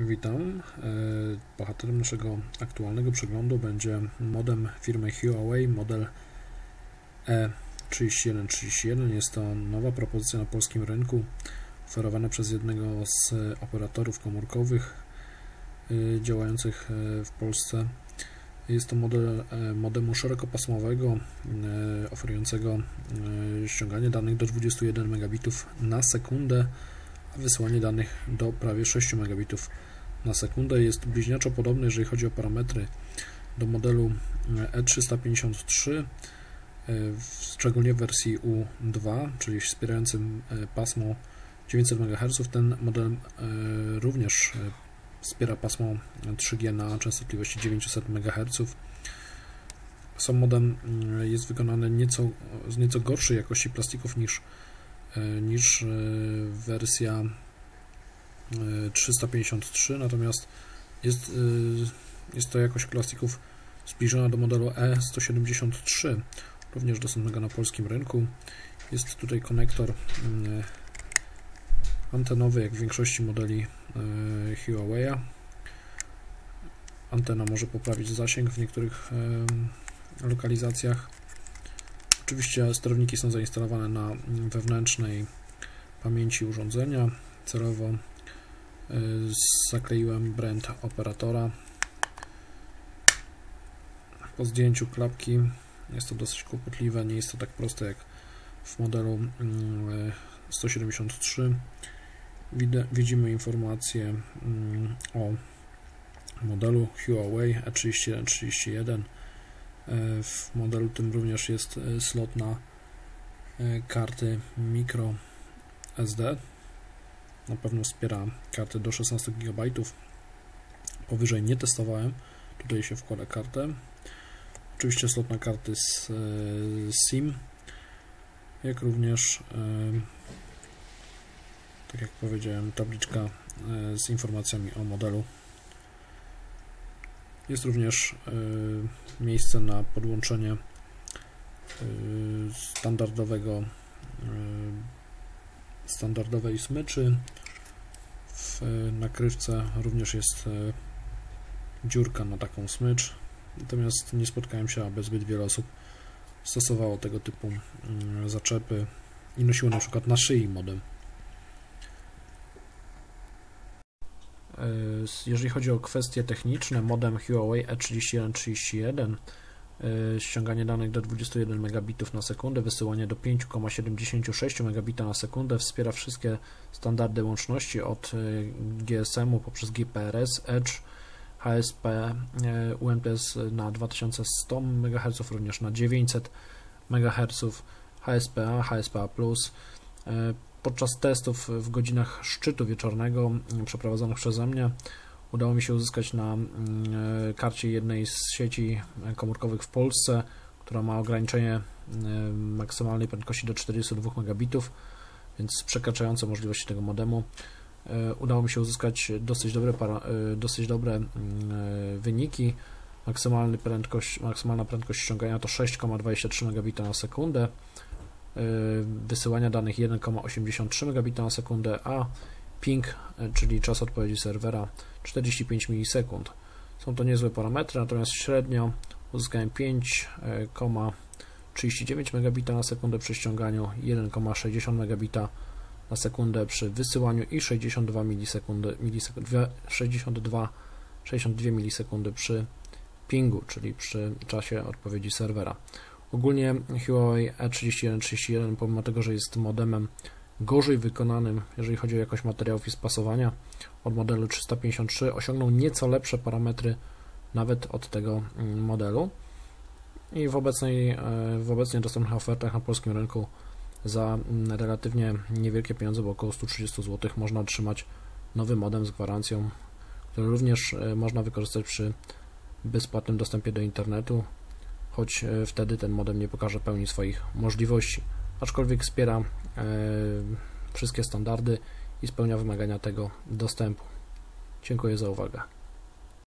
Witam. E, Bohaterem naszego aktualnego przeglądu będzie modem firmy Huawei model E3131. Jest to nowa propozycja na polskim rynku oferowana przez jednego z operatorów komórkowych e, działających e, w Polsce. Jest to model modemu szerokopasmowego oferującego ściąganie danych do 21 megabitów na sekundę, wysyłanie danych do prawie 6 megabitów na sekundę. Jest bliźniaczo podobny, jeżeli chodzi o parametry, do modelu E353, e, szczególnie w wersji U2, czyli wspierającym e, pasmo 900 MHz. Ten model e, również wspiera pasmo 3G na częstotliwości 900 MHz. Sam modem jest wykonany nieco, z nieco gorszej jakości plastików niż, niż wersja 353, natomiast jest, jest to jakość plastików zbliżona do modelu E173, również dostępnego na polskim rynku. Jest tutaj konektor y, antenowy, jak w większości modeli y, Huawei. Antena może poprawić zasięg w niektórych lokalizacjach. Oczywiście sterowniki są zainstalowane na wewnętrznej pamięci urządzenia. Celowo zakleiłem brand operatora. Po zdjęciu klapki jest to dosyć kłopotliwe, nie jest to tak proste jak w modelu 173 mm, widzimy informację mm, o modelu Huawei E3131 e, w modelu tym również jest e, slot na e, karty micro SD na pewno wspiera karty do 16 GB. Powyżej nie testowałem. Tutaj się wkłada kartę. Oczywiście slot na karty z, SIM, jak również, tak jak powiedziałem, tabliczka e, z informacjami o modelu. Jest również e, miejsce na podłączenie e, standardowego standardowej smyczy. W nakrywce również jest dziurka na taką smycz, natomiast nie spotkałem się, aby zbyt wiele osób stosowało tego typu zaczepy i nosiło na przykład na szyi modem. Jeżeli chodzi o kwestie techniczne, modem Huawei E3131 E, ściąganie danych do 21 megabitów na sekundę, wysyłanie do 5,76 megabita na sekundę, wspiera wszystkie standardy łączności od e, GSM-u poprzez GPRS, Edge, HSP, e, UMTS na 2100 MHz, również na 900 MHz, HSPA, HSPA+. Podczas testów w godzinach szczytu wieczornego przeprowadzonych przeze mnie udało mi się uzyskać na mm, e, karcie jednej z sieci komórkowych w Polsce, która ma ograniczenie e, maksymalnej prędkości do 42 megabitów, więc przekraczające możliwości tego modemu. E, udało mi się uzyskać dosyć dobre, dosyć dobre mm, wyniki. Prędkość, maksymalna prędkość ściągania to 6,23 megabita na sekundę, wysyłania danych 1,83 megabita na sekundę, a ping, czyli czas odpowiedzi serwera 45 milisekund. Są to niezłe parametry, natomiast średnio uzyskałem 5,39 megabita na sekundę przy ściąganiu, 1,60 megabita na sekundę przy wysyłaniu i 62 milisekundy, milisekundy 62, 62 milisekundy przy pingu, czyli przy czasie odpowiedzi serwera. Ogólnie Huawei E3131, pomimo tego, że jest modemem gorzej wykonanym, jeżeli chodzi o jakość materiałów i spasowania od modelu 353, osiągnął nieco lepsze parametry nawet od tego mm, modelu. I w, obecnej, e, w obecnie dostępnych ofertach na polskim rynku za mm, relatywnie niewielkie pieniądze, bo około 130 zł można otrzymać nowy modem z gwarancją, który również e, można wykorzystać przy bezpłatnym dostępie do internetu, choć e, wtedy ten modem nie pokaże pełni swoich możliwości aczkolwiek wspiera e, wszystkie standardy i spełnia wymagania tego dostępu. Dziękuję za uwagę.